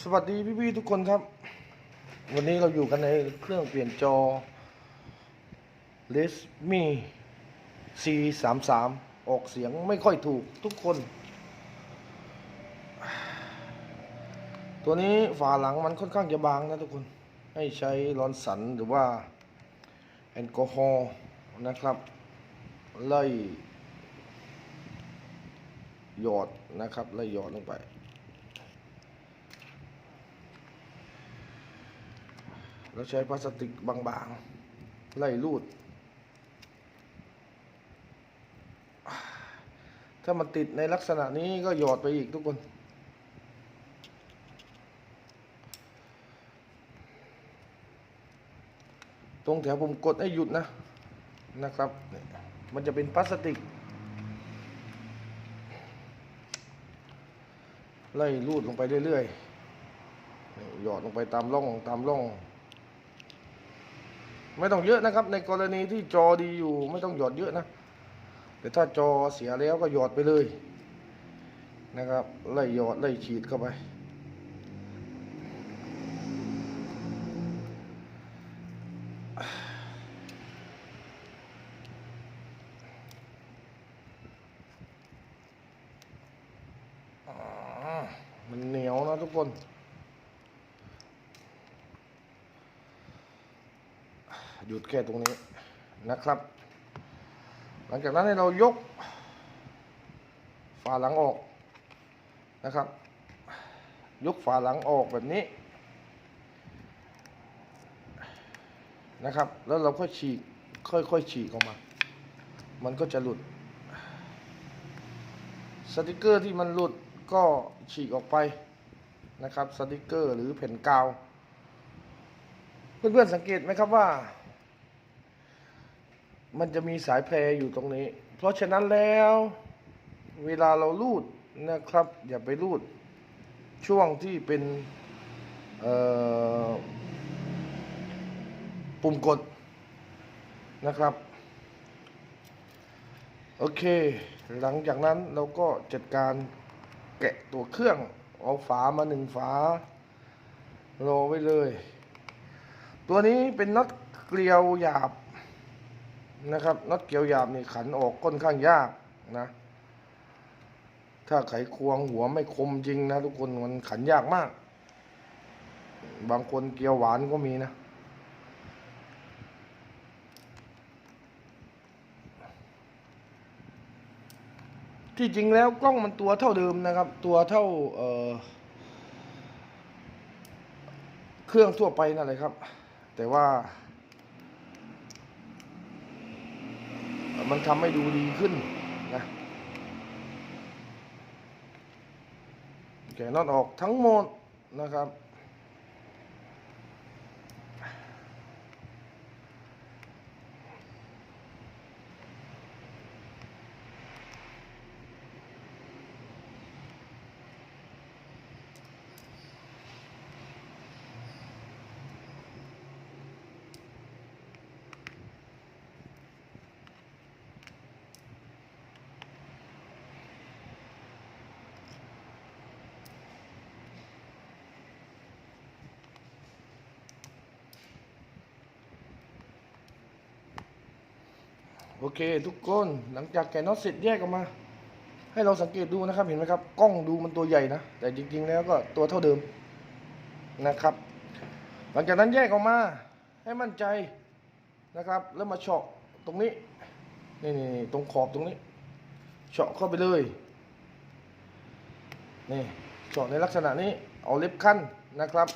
สวัสดีพี่ๆทุกคนครับ วันนี้เราอยู่กันในเครื่องเปลี่ยนจอ Resmi C33 ออกเสียงไม่ค่อยถูกทุกคน ตัวนี้ฝาหลังมันค่อนข้างจะบางนะทุกคน ให้ใช้ลอนสันหรือว่า แอลกอฮอล์นะครับ ไล่หยอดนะครับไล่หยอดลงไป แล้วใช้พลาสติกบางๆ ไล่รูด ถ้ามันติดในลักษณะนี้ก็หยอดไปอีกทุกคนตรงแถวผมกดให้หยุดนะนะครับ มันจะเป็นพลาสติก ไล่รูดลงไปเรื่อยๆหยอดลงไปตามร่องตามร่อง ไม่ต้องเยอะนะครับ ในกรณีที่จอดีอยู่ไม่ต้องหยอดเยอะนะ แต่ถ้าจอเสียแล้วก็หยอดไปเลยนะครับไล่หยอดไล่ฉีดเข้าไป อ่ามันเหนียวนะทุกคน หยุดแค่ตรงนี้นะครับ หลังจากนั้นให้เรายกฝาหลังออกนะครับ ยกฝาหลังออกแบบนี้นะครับ แล้วเราก็ฉีกค่อยๆฉีกออกมา มันก็จะหลุด สติกเกอร์ที่มันหลุดก็ฉีกออกไปนะครับ สติกเกอร์หรือแผ่นกาว เพื่อนๆสังเกตไหมครับว่า มันจะมีสายแพรอยู่ตรงนี้ เพราะฉะนั้นแล้ว เวลาเราลูดนะครับ อย่าไปลูด ช่วงที่เป็นปุ่มกดนะครับ โอเค หลังจากนั้นเราก็จัดการแกะตัวเครื่อง เอาฝามาหนึ่งฝารอไว้เลย ตัวนี้เป็นน็อตเกลียวหยาบ นะครับน็อตเกลียวหยาบนี่ขันออกค่อนข้างยากนะ ถ้าไขควงหัวไม่คมจริงนะทุกคนมันขันยากมาก บางคนเกลียวหวานก็มีนะ ที่จริงแล้วกล้องมันตัวเท่าเดิมนะครับ ตัวเท่าเเครื่องทั่วไปนั่นแหละครับ แต่ว่า มันทำให้ดูดีขึ้นนะแกะน็อตออกทั้งหมดนะครับ โอเค ทุกคนหลังจากแกะน็อตเสร็จแยกออกมา ให้เราสังเกตดูนะครับเห็นไหมครับกล้องดูมันตัวใหญ่นะ แต่จริงๆแล้วก็ตัวเท่าเดิมนะครับ หลังจากนั้นแยกออกมาให้มั่นใจนะครับ แล้วมาเฉาะตรงนี้นี่นี่นี่ตรงขอบตรงนี้เฉาะเข้าไปเลยนี่เฉาะในลักษณะนี้เอาเล็บขั้นนะครับ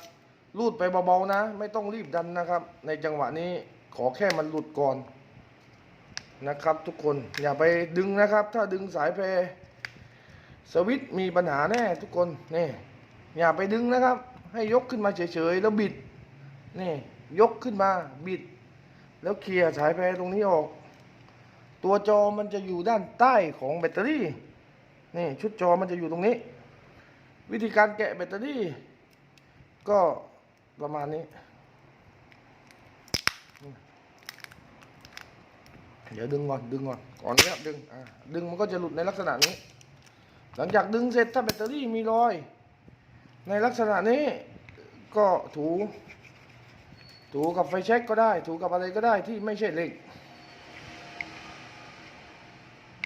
รูดไปเบาๆนะ ไม่ต้องรีบดันนะครับ ในจังหวะนี้ขอแค่มันหลุดก่อน นะครับทุกคนอย่าไปดึงนะครับ ถ้าดึงสายแพรสวิตมีปัญหาแน่ทุกคนนี่อย่าไปดึงนะครับ ให้ยกขึ้นมาเฉยๆแล้วบิดนี่ยกขึ้นมาบิด แล้วเคลียร์สายแพรตรงนี้ออก ตัวจอมันจะอยู่ด้านใต้ของแบตเตอรี่นี่ชุดจอมันจะอยู่ตรงนี้ วิธีการแกะแบตเตอรี่ ก็ประมาณนี้ เดี๋ยวดึงก่อนดึงก่อนก่อนเนี้ยดึงอ่าดึงมันก็จะหลุดในลักษณะนี้ หลังจากดึงเสร็จถ้าแบตเตอรี่มีรอย ในลักษณะนี้ก็ถู ถูกับไฟแช็กก็ได้ ถูกับอะไรก็ได้ที่ไม่ใช่เหล็ก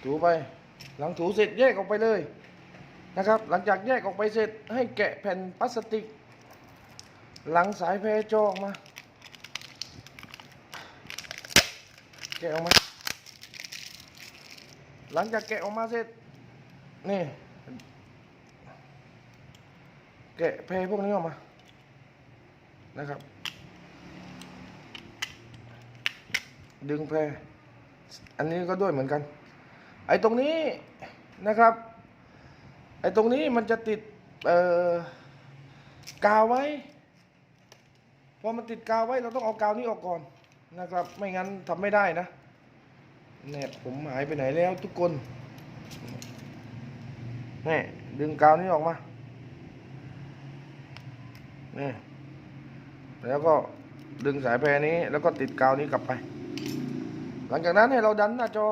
ถูไป หลังถูเสร็จแยกออกไปเลยนะครับ หลังจากแยกออกไปเสร็จให้แกะแผ่นพลาสติก หลังสายแพรจอออกมา แกะออกมา หลังจากแกะออกมาเสร็จ นี่ แกะแพพวกนี้ออกมา นะครับ ดึงแพอันนี้ก็ด้วยเหมือนกัน ไอ้ตรงนี้นะครับ ไอ้ตรงนี้มันจะติด เอ่อกาวไว้ พอมันติดกาวไว้เราต้องเอากาวนี้ออกก่อนนะครับ ไม่งั้นทำไม่ได้นะ เนี่ยผมหายไปไหนแล้วทุกคนนี่ดึงกาวนี้ออกมานี่แล้วก็ดึงสายแพรนี้ แล้วก็ติดกาวนี้กลับไป หลังจากนั้นให้เราดันหน้าจอ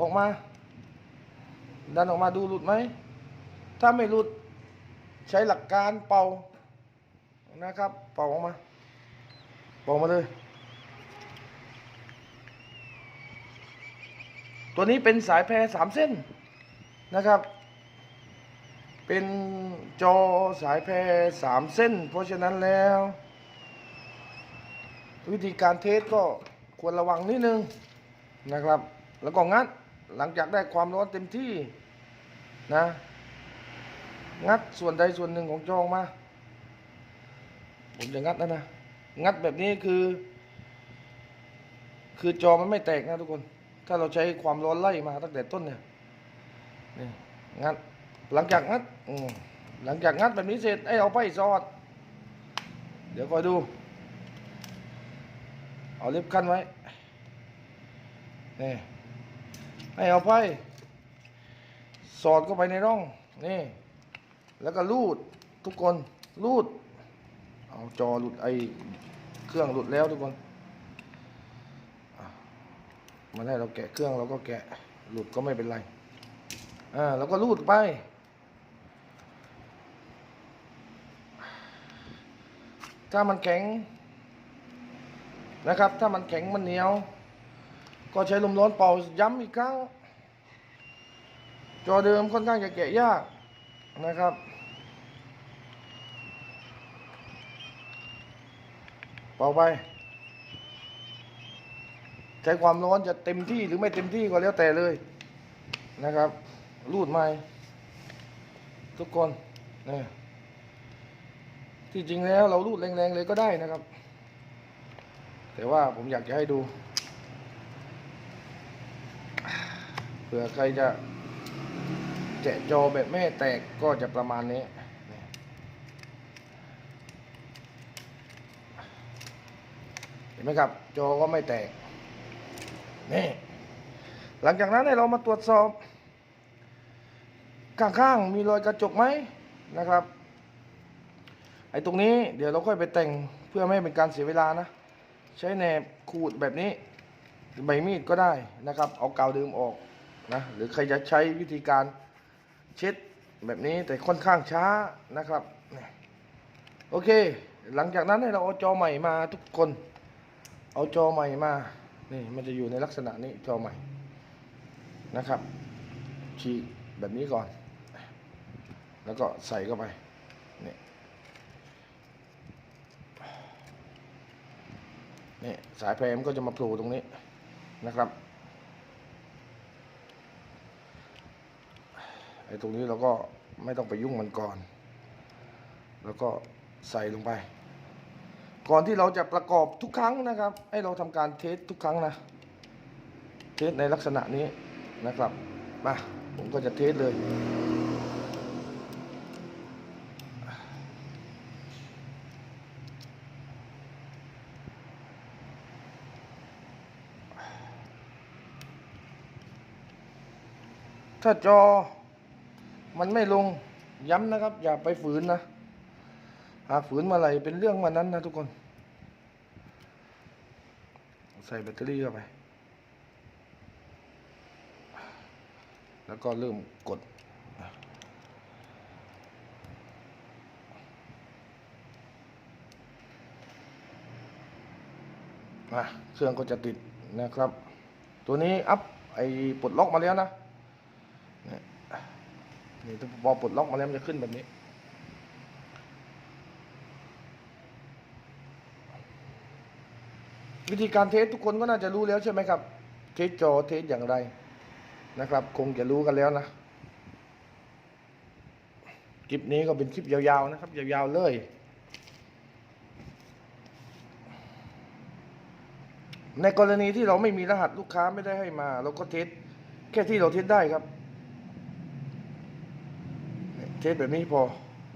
ออกมา ดันออกมาดูหลุดไหม ถ้าไม่หลุดใช้หลักการเป่านะครับ เป่าออกมา เป่ามาเลย ตัวนี้เป็นสายแพรสามเส้นนะครับ เป็นจอสายแพรสามเส้น เพราะฉะนั้นแล้ว วิธีการเทสก็ควรระวังนิดนึงนะครับ แล้วก็งัดหลังจากได้ความร้อนเต็มที่นะ งัดส่วนใดส่วนหนึ่งของจอออกมา ผมจะงัดแล้วนะ งัดแบบนี้คือ คือจอมันไม่แตกนะทุกคน ถ้าเราใช้ความร้อนไล่มาตั้งแต่ต้นเนี่ยนี่งัดหลังจากงัดหลังจากงัดแบบนี้เสร็จไอ้เอาไปซอด เดี๋ยวคอยดู เอาเล็บขั้นไว้นี่ให้เอาไปสอดเข้าไปในร่องนี่แล้วก็ลูดทุกคนลูด เอาจอหลุดไอเครื่องหลุดแล้วทุกคน มันให้เราแกะเครื่องเราก็แกะหลุดก็ไม่เป็นไรอ่าแล้วก็ลูดไป ถ้ามันแข็งนะครับ ถ้ามันแข็งมันเหนียว ก็ใช้ลมร้อนเป่าย้ำอีกครั้ง จอเดิมค่อนข้างจะแกะยากนะครับเป่าไป ใช้ความร้อนจะเต็มที่หรือไม่เต็มที่ก็แล้วแต่เลยนะครับ รูดไม้ทุกคนนี่ที่จริงแล้วเรารูดแรงๆเลยก็ได้นะครับ แต่ว่าผมอยากจะให้ดูเผื่อใครจะแจะจอแบบไม่แตกก็จะประมาณนี้เห็นไหมครับ จอก็ไม่แตก นี่หลังจากนั้นให้เรามาตรวจสอบ ข้างๆมีรอยกระจกไหมนะครับไอ้ตรงนี้เดี๋ยวเราค่อยไปแต่งเพื่อไม่ให้เป็นการเสียเวลานะ ใช้แหนบขูดแบบนี้หรือใบมีดก็ได้นะครับ เอากาวเดิมออกนะหรือใครจะใช้วิธีการเช็ดแบบนี้แต่ค่อนข้างช้านะครับโอเค หลังจากนั้นให้เราเอาจอใหม่มาทุกคน เอาจอใหม่มา นี่มันจะอยู่ในลักษณะนี้จอใหม่นะครับฉีกแบบนี้ก่อน แล้วก็ใส่เข้าไปนี่นี่สายแพรมก็จะมาโผล่ตรงนี้นะครับไอ้ตรงนี้เราก็ไม่ต้องไปยุ่งมันก่อน แล้วก็ใส่ลงไป ก่อนที่เราจะประกอบทุกครั้งนะครับ ให้เราทำการเทสทุกครั้งนะ เทสในลักษณะนี้นะครับ มา ผมก็จะเทสเลย ถ้าจอมันไม่ลงย้ำนะครับ อย่าไปฝืนนะ หากฝืนมาไหลเป็นเรื่องวันนั้นนะทุกคน ใส่แบตเตอรี่เข้าไป แล้วก็เริ่มกดนะเครื่องก็จะติดนะครับ ตัวนี้อัพไอ้ปลดล็อกมาแล้วนะนี่พอปลดล็อกมาแล้วมันจะขึ้นแบบนี้ วิธีการเทสทุกคนก็น่าจะรู้แล้วใช่ไหมครับ เทสจอเทสอย่างไรนะครับ คงจะรู้กันแล้วนะคลิปนี้ก็เป็นคลิปยาวๆนะครับ ยาวๆเลยในกรณีที่เราไม่มีรหัสลูกค้าไม่ได้ให้มา เราก็เทสแค่ที่เราเทสได้ครับ เทสแบบนี้พอ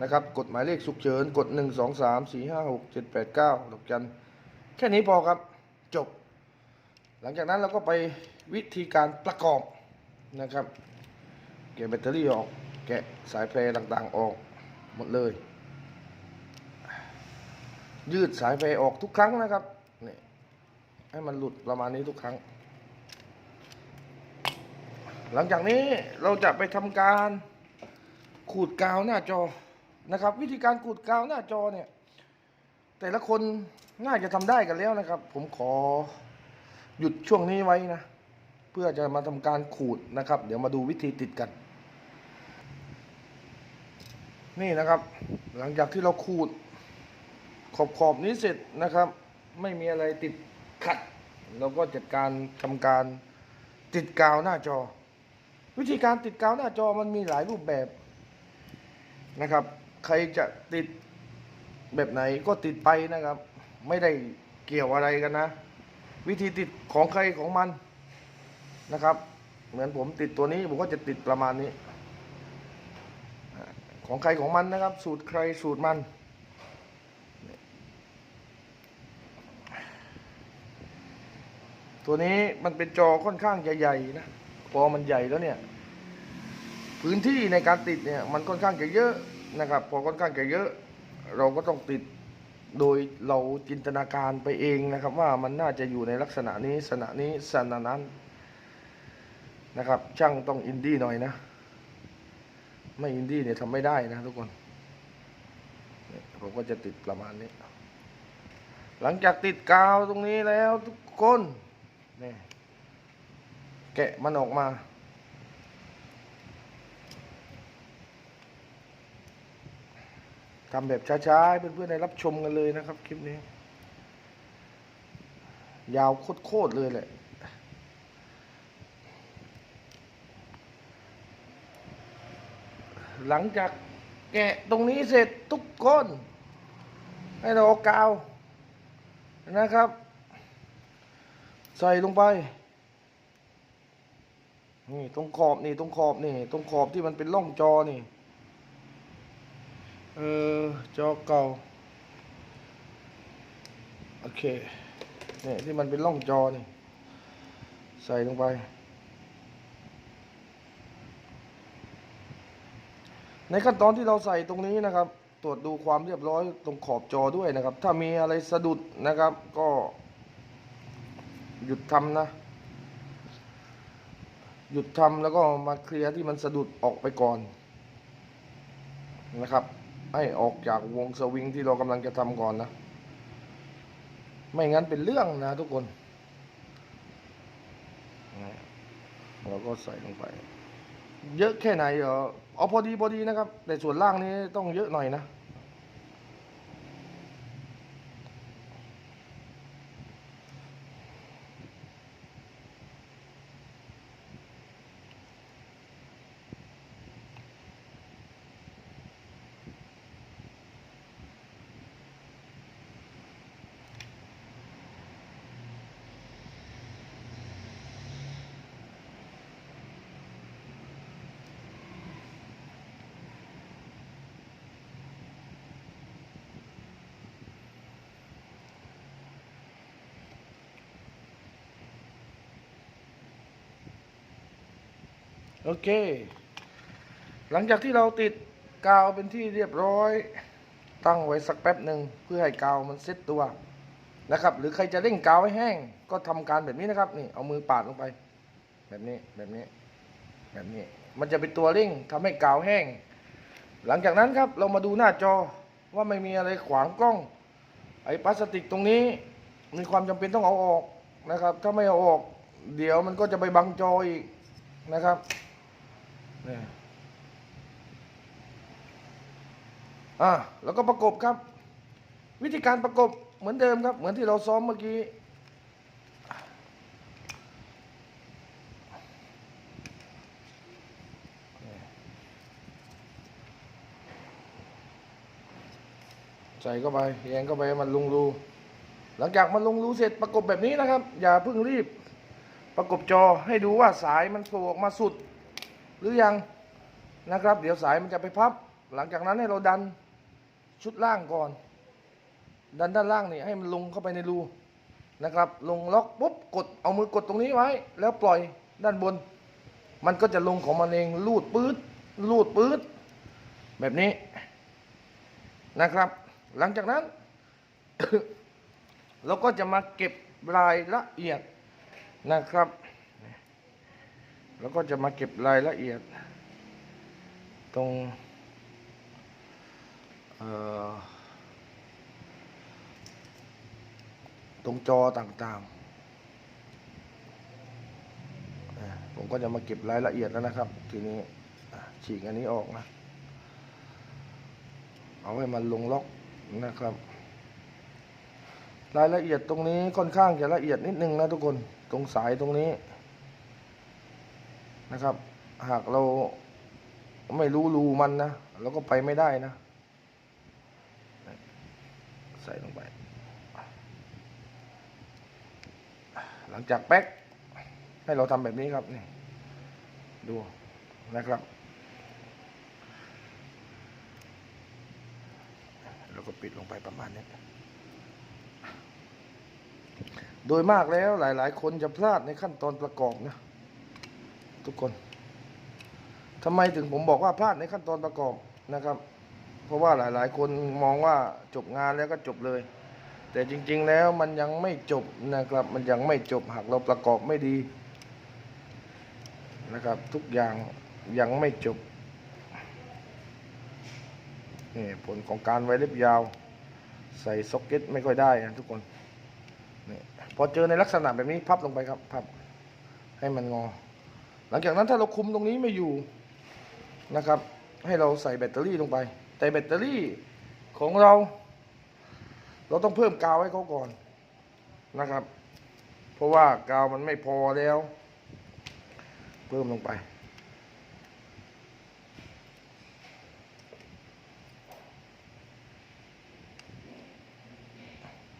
นะครับ กดหมายเลขฉุกเฉิน กดหนึ่งสองสามสี่ห้าหกเจ็ดแปดเก้าดอกจัน แค่นี้พอครับ จบ หลังจากนั้นเราก็ไปวิธีการประกอบนะครับ แกะแบตเตอรี่ออก แกะสายแพรต่างๆออกหมดเลย ยืดสายแพรออกทุกครั้งนะครับนี่ให้มันหลุดประมาณนี้ทุกครั้ง หลังจากนี้เราจะไปทำการขูดกาวหน้าจอนะครับ วิธีการขูดกาวหน้าจอเนี่ยแต่ละคน น่าจะทำได้กันแล้วนะครับ ผมขอหยุดช่วงนี้ไว้นะ เพื่อจะมาทำการขูดนะครับ เดี๋ยวมาดูวิธีติดกัน นี่นะครับ หลังจากที่เราขูด ขอบขอบนี้เสร็จนะครับ ไม่มีอะไรติดขัด เราก็จัดการทำการติดกาวหน้าจอ วิธีการติดกาวหน้าจอมันมีหลายรูปแบบนะครับ ใครจะติดแบบไหนก็ติดไปนะครับ ไม่ได้เกี่ยวอะไรกันนะ วิธีติดของใครของมันนะครับ เหมือนผมติดตัวนี้ผมก็จะติดประมาณนี้ ของใครของมันนะครับ สูตรใครสูตรมัน ตัวนี้มันเป็นจอค่อนข้างใหญ่ๆนะพอมันใหญ่แล้วเนี่ย พื้นที่ในการติดเนี่ยมันค่อนข้างจะเยอะนะครับ พอค่อนข้างจะเยอะ เราก็ต้องติด โดยเราจินตนาการไปเองนะครับ ว่ามันน่าจะอยู่ในลักษณะนี้สณะนี้สณะนั้นนะครับ ช่างต้องอินดี้หน่อยนะ ไม่อินดี้เนี่ยทำไม่ได้นะทุกคนนี่ผมก็จะติดประมาณนี้ หลังจากติดกาวตรงนี้แล้วทุกคนนี่แกะมันออกมา ทำแบบช้าๆให้เพื่อนๆได้รับชมกันเลยนะครับ คลิปนี้ ยาวโคตรๆเลยแหละหลังจากแกะตรงนี้เสร็จทุกคน ให้เราเอากาวนะครับ ใส่ลงไป นี่ตรงขอบนี่ตรงขอบนี่ตรงขอบที่มันเป็นร่องจอนี่ ออจอเก่า โอเคเนี่ยที่มันเป็นร่องจอนี่ ใส่ลงไป ในขั้นตอนที่เราใส่ตรงนี้นะครับ ตรวจดูความเรียบร้อยตรงขอบจอด้วยนะครับ ถ้ามีอะไรสะดุดนะครับ ก็หยุดทำนะ หยุดทำแล้วก็มาเคลียร์ที่มันสะดุดออกไปก่อนนะครับ ให้ออกจากวงสวิงที่เรากำลังจะทำก่อนนะ ไม่งั้นเป็นเรื่องนะทุกคนเราก็ใส่ลงไป เยอะแค่ไหนเหรอเอาพอดีพอดีนะครับ แต่ส่วนล่างนี้ต้องเยอะหน่อยนะ อเค หลังจากที่เราติดกาวเป็นที่เรียบร้อย ตั้งไว้สักแป๊บหนึ่งเพื่อให้กาวมันเซ็ตตัวนะครับ หรือใครจะเร่งกาวให้แห้ง ก็ทำการแบบนี้นะครับนี่เอามือปาดลงไป แบบนี้แบบนี้ แบบนี้ มันจะเป็นตัวเร่งทำให้กาวแห้ง หลังจากนั้นครับเรามาดูหน้าจอว่าไม่มีอะไรขวางกล้อง ไอ้พลาสติกตรงนี้ มีความจำเป็นต้องเอาออกนะครับ ถ้าไม่เอาออก เดี๋ยวมันก็จะไปบังจออีกนะครับ นี่อะแล้วก็ประกบครับ วิธีการประกบเหมือนเดิมครับ เหมือนที่เราซ้อมเมื่อกี้ใส่เข้าไปแยงเข้าไปมันลงรูหลังจากมันลงรูเสร็จประกบแบบนี้นะครับ อย่าเพิ่งรีบ ประกบจอให้ดูว่าสายมันโผล่ออกมาสุด หรือยังนะครับ เดี๋ยวสายมันจะไปพับ หลังจากนั้นให้เราดันชุดล่างก่อน ดันด้านล่างนี่ให้มันลงเข้าไปในรูนะครับ ลงล็อกปุ๊บกดเอามือกดตรงนี้ไว้ แล้วปล่อยด้านบน มันก็จะลงของมันเองลูดปื๊ดลูดปื๊ดแบบนี้นะครับ หลังจากนั้น เราก็จะมาเก็บรายละเอียดนะครับ แล้วก็จะมาเก็บรายละเอียด ตรงตรงจอต่างๆ ผมก็จะมาเก็บรายละเอียดแล้วนะครับ ทีนี้ฉีกอันนี้ออกนะ เอาให้มันลงล็อกนะครับ รายละเอียดตรงนี้ค่อนข้างจะละเอียดนิดนึงนะทุกคน ตรงสายตรงนี้ นะครับ หากเราไม่รู้รูมันนะเราก็ไปไม่ได้นะ ใส่ลงไป หลังจากแป๊กให้เราทำแบบนี้ครับนี่ดูนะครับ แล้วก็ปิดลงไปประมาณนี้โดยมากแล้วหลาย ๆ คนจะพลาดในขั้นตอนประกอบนะ ทุกคนทำไมถึงผมบอกว่าพลาดในขั้นตอนประกอบนะครับ เพราะว่าหลาย ๆ คนมองว่าจบงานแล้วก็จบเลย แต่จริง ๆ แล้วมันยังไม่จบนะครับ มันยังไม่จบหากเราประกอบไม่ดีนะครับ ทุกอย่างยังไม่จบนี่ผลของการไว้เล็บยาว ใส่ซ็อกเก็ตไม่ค่อยได้นะทุกคนนี่พอเจอในลักษณะแบบนี้พับลงไปครับพับให้มันงอ หลังจากนั้นถ้าเราคุมตรงนี้ไม่อยู่นะครับ ให้เราใส่แบตเตอรี่ลงไป แต่แบตเตอรี่ของเรา เราต้องเพิ่มกาวให้เขาก่อนนะครับ เพราะว่ากาวมันไม่พอแล้ว เพิ่มลงไป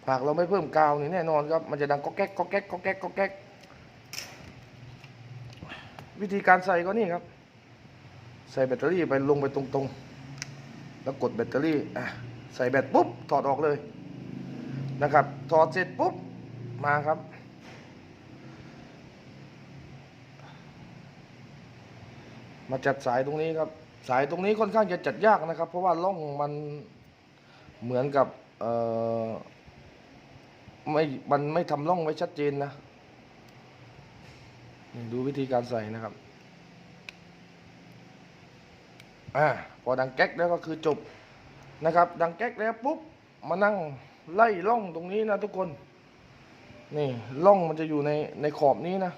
หากเราไม่เพิ่มกาวนี่แน่นอนครับ มันจะดังก๊อกแก๊กก๊อกแก๊กก๊อกแก๊กก๊อกแก๊ก วิธีการใส่ก็นี่ครับ ใส่แบตเตอรี่ไปลงไปตรงๆ แล้วกดแบตเตอรี่อะใส่แบตปุ๊บถอดออกเลยนะครับ ถอดเสร็จปุ๊บมาครับ มาจัดสายตรงนี้ครับ สายตรงนี้ค่อนข้างจะจัดยากนะครับ เพราะว่าล่องมันเหมือนกับเอ่อไม่มันไม่ทำร่องไว้ชัดเจนนะ ดูวิธีการใส่นะครับ อ่า พอดังแก๊กแล้วก็คือจบนะครับ ดังแก๊กแล้วปุ๊บ มานั่งไล่ร่องตรงนี้นะทุกคน นี่ร่องมันจะอยู่ในในขอบนี้นะ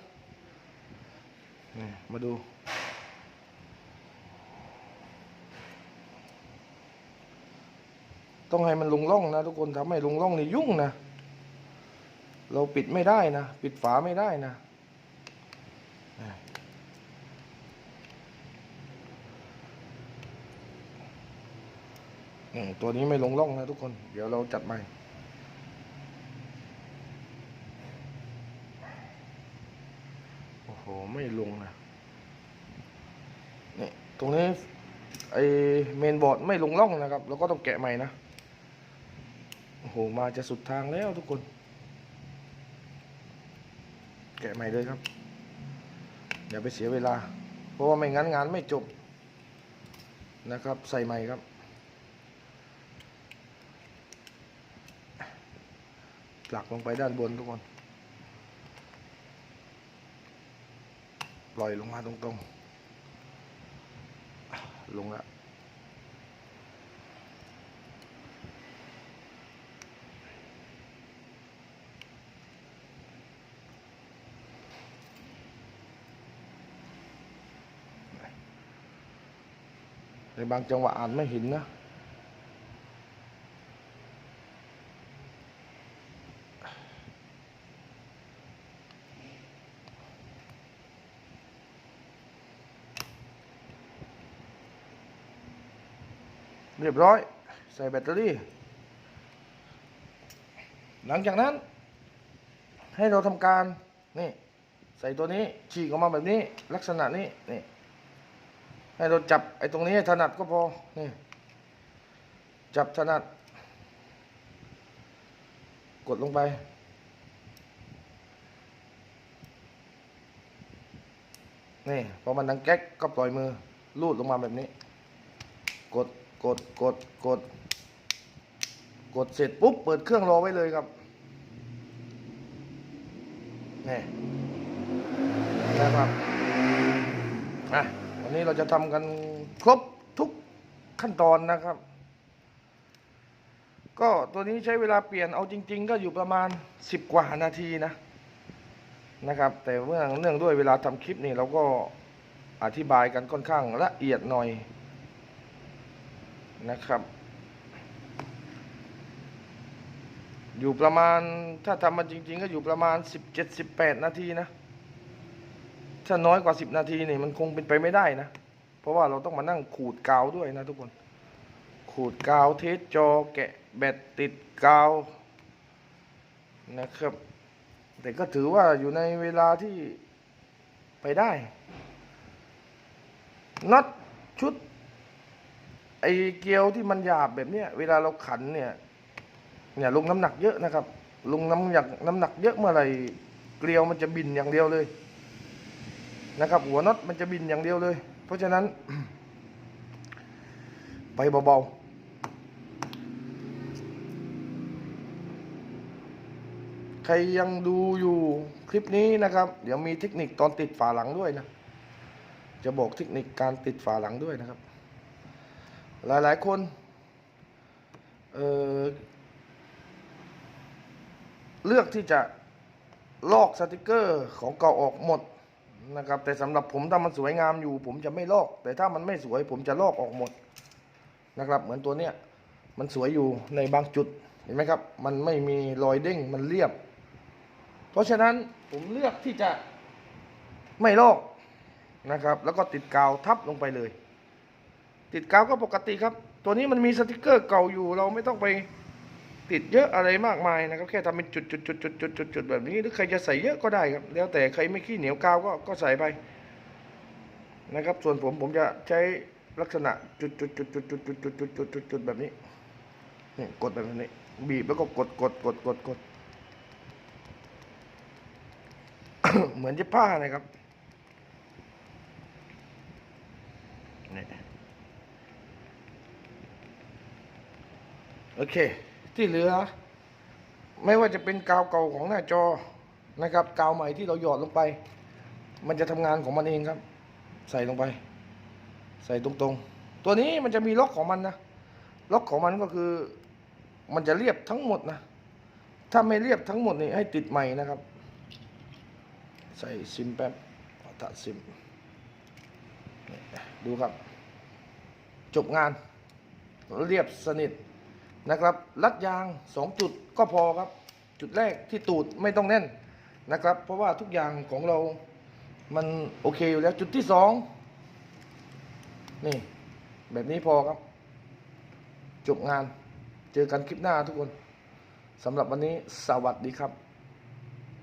นี่มาดู ต้องให้มันลงร่องนะทุกคนทำให้ลงร่องนี่ยุ่งนะ เราปิดไม่ได้นะ ปิดฝาไม่ได้นะ ตัวนี้ไม่ลงร่องนะทุกคน เดี๋ยวเราจัดใหม่ โอ้โห ไม่ลงนะนี่ตรงนี้ไอเมนบอร์ดไม่ลงร่องนะครับ เราก็ต้องแกะใหม่นะ โอ้โห มาจะสุดทางแล้วทุกคน แกะใหม่เลยครับ อย่าไปเสียเวลา เพราะว่าไม่งั้นงานไม่จบนะครับ ใส่ใหม่ครับ หลักลงไปด้านบนทุกคนปล่อยลงมาตรงๆ ลงละในบางจังหวะอ่านไม่เห็นนะ เรียบร้อย ใส่แบตเตอรี่ หลังจากนั้นให้เราทำการนี่ใส่ตัวนี้ฉีกออกมาแบบนี้ลักษณะนี้นี่ให้เราจับไอ้ตรงนี้ถนัดก็พอนี่จับถนัด กดลงไป นี่พอมันดังแก๊กก็ปล่อยมือลูดลงมาแบบนี้ กด กดกดกด กดเสร็จปุ๊บเปิดเครื่องรอไว้เลยครับนี่นะครับอะวันนี้เราจะทำกันครบทุกขั้นตอนนะครับ ก็ตัวนี้ใช้เวลาเปลี่ยนเอาจริง ๆ ก็อยู่ประมาณ 10 กว่านาทีนะนะครับ แต่เมื่อเนื่องด้วยเวลาทำคลิปนี่เราก็อธิบายกันค่อนข้างละเอียดหน่อย นะครับ อยู่ประมาณถ้าทำมันจริง ๆ ก็อยู่ประมาณ 17-18 นาทีนะ ถ้าน้อยกว่า 10 นาทีนี่มันคงเป็นไปไม่ได้นะ เพราะว่าเราต้องมานั่งขูดกาวด้วยนะทุกคน ขูดกาวเทสจอแกะแบตติดกาวนะครับ แต่ก็ถือว่าอยู่ในเวลาที่ไปได้น็อตชุด ไอเกลียวที่มันหยาบแบบเนี้ยเวลาเราขันเนี่ย เนี่ยลงน้ำหนักเยอะนะครับ ลงน้ำหนักน้ำหนักเยอะเมื่อไหร่เกลียวมันจะบินอย่างเดียวเลย นะครับ หัวน็อตมันจะบินอย่างเดียวเลย เพราะฉะนั้น ไปเบาๆใครยังดูอยู่คลิปนี้นะครับ เดี๋ยวมีเทคนิคตอนติดฝาหลังด้วยนะ จะบอกเทคนิคการติดฝาหลังด้วยนะครับ หลายๆคนเเลือกที่จะลอกสติกเกอร์ของเก่าออกหมดนะครับ แต่สำหรับผมถ้ามันสวยงามอยู่ ผมจะไม่ลอก แต่ถ้ามันไม่สวย ผมจะลอกออกหมดนะครับ เหมือนตัวเนี้ยมันสวยอยู่ในบางจุดเห็นไหมครับ มันไม่มีรอยเด้งมันเรียบ เพราะฉะนั้นผมเลือกที่จะไม่ลอกนะครับ แล้วก็ติดกาวทับลงไปเลย ติดกาวก็ปกติครับ ตัวนี้มันมีสติกเกอร์เก่าอยู่ เราไม่ต้องไปติดเยอะอะไรมากมายนะครับ แค่ทำเป็นจุดจุดจุดจุดจุดจุดจุดแบบนี้ หรือใครจะใส่เยอะก็ได้ครับ แล้วแต่ใครไม่ขี้เหนียวกาวก็ก็ใส่ไปนะครับ ส่วนผมผมจะใช้ลักษณะจุดจุดจุดจุดจุดจุดจุดจุดจุดจุดจุดแบบนี้นี่กดแบบนี้ บีบแล้วก็กดกดกดกดกดเหมือนเย็บผ้านะครับนี่ โอเค ที่เหลือ ไม่ว่าจะเป็นกาวเก่าของหน้าจอนะครับ กาวใหม่ที่เราหยอดลงไป มันจะทำงานของมันเองครับ ใส่ลงไป ใส่ตรงๆ ตัวนี้มันจะมีล็อกของมันนะล็อกของมันก็คือ มันจะเรียบทั้งหมดนะ ถ้าไม่เรียบทั้งหมดนี่ให้ติดใหม่นะครับ ใส่ซิมแป๊บตัดซิมนี่ดูครับ จบงาน เรียบสนิท นะครับรัดยางสองจุดก็พอครับ จุดแรกที่ตูดไม่ต้องแน่นนะครับ เพราะว่าทุกอย่างของเรามันโอเคอยู่แล้วจุดที่สองนี่ แบบนี้พอครับ จบงานเจอกันคลิปหน้าทุกคนสำหรับวันนี้สวัสดีครับ